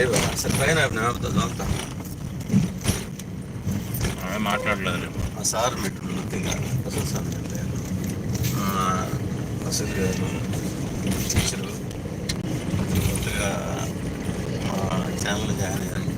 లేవు అసలు పైన చదువుతా ఆమె మాట్లాడలేదు ఆ సార్ పెట్టు ముఖ్యంగా అసలు సార్ అసలు గారు టీచరు కొత్తగా మా ఛానల్ జాయిన్ అయ్యారు.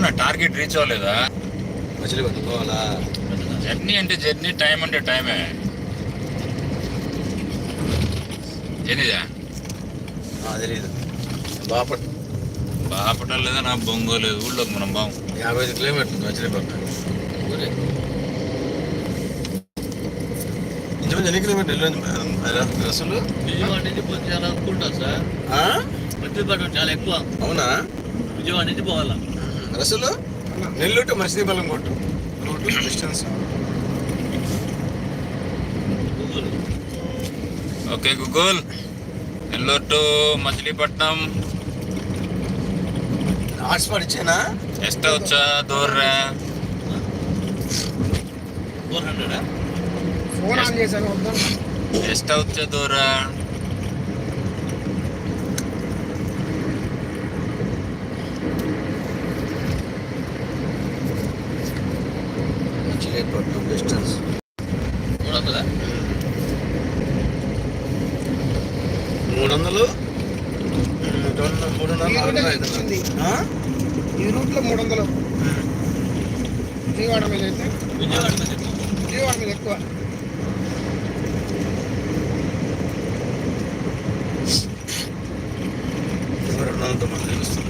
నా టార్గెట్ రీచ్ అవ్వలేదా? మచిలీపట్నం పోవాలా? జర్నీ అంటే జర్నీ టైం అంటే టైమే జర్నీదా ఆ, తెలీదు. బాపట్ బాపటం లేదా నా బొంగో లేదు ఊళ్ళోకి మనం బాం. యాభై ఐదు కిలోమీటర్లు మచిలీపట్నం ఊరే. ఇంచుమించు ఎన్ని కిలోమీటర్లు వెళ్ళింది అసలు? విజయవాడ నుంచి పొద్దున అనుకుంటా సార్. ఆ? మధ్యపట్నం చాలా ఎక్కువ. అవునా? విజయవాడ నుంచి పోవాలా? రసలు నెల్లూరు టు మచిలీపట్నం కొట్టు. Route distance. Okay Google Nellore to Machilipatnam. Hotspot ఇచ్చానా? ఎస్ట్ వచ్చా దూర్రా ఫోర్ హండ్రెడా ఫోన్ ఆన్ చేశాను వద్దాం. ఎస్ట్ వచ్చా దూరా డిస్టెన్స్ మూడు వందలా మూడు వందలు మూడు వందలు మూడు వందలు? ఈ రూట్లో మూడు వందలు విజయవాడ మీద అయితే? విజయవాడ మీద ఎక్కువ. విజయవాడ మీద ఎక్కువ ఇరవై రెండు వందలతో మనకు తెలుస్తుంది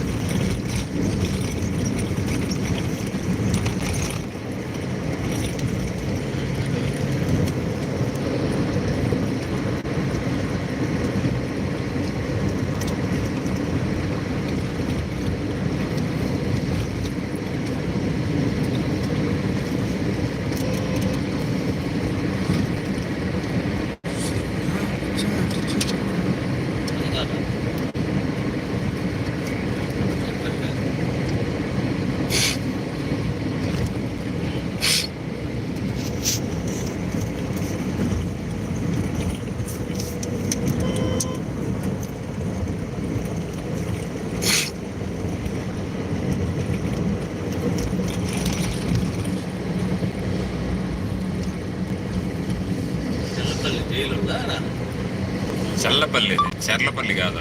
అది కాదా? ఆడ? చల్లపల్లి. చర్లపల్లి కాదు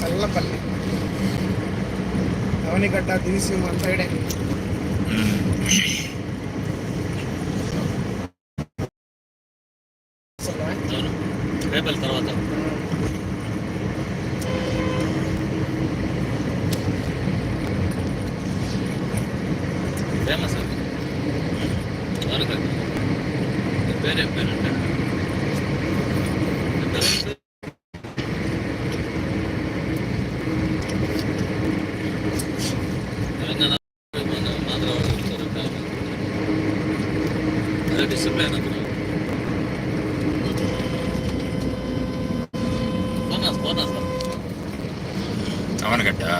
చల్లపల్లి అవనిగడ్డ దివిసి మన సైడే రేపటి తర్వాత வேற பேரண்ட் அவனுக்கட்டா?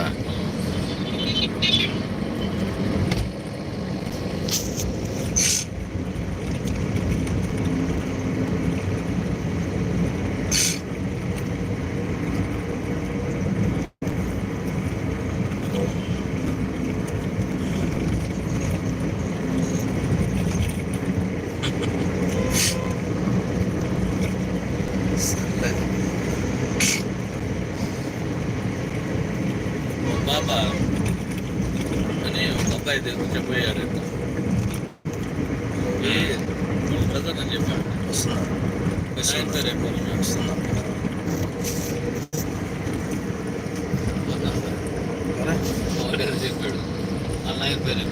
బాబా అని ఒక అబ్బాయి దగ్గర చెప్పాడు ఏ బ్రదర్ అని చెప్పాడు వస్తున్నా ఆయన పేరు ఏం పేరు? వస్తున్నా వాడు ఏదో చెప్పాడు ఆయన పేరు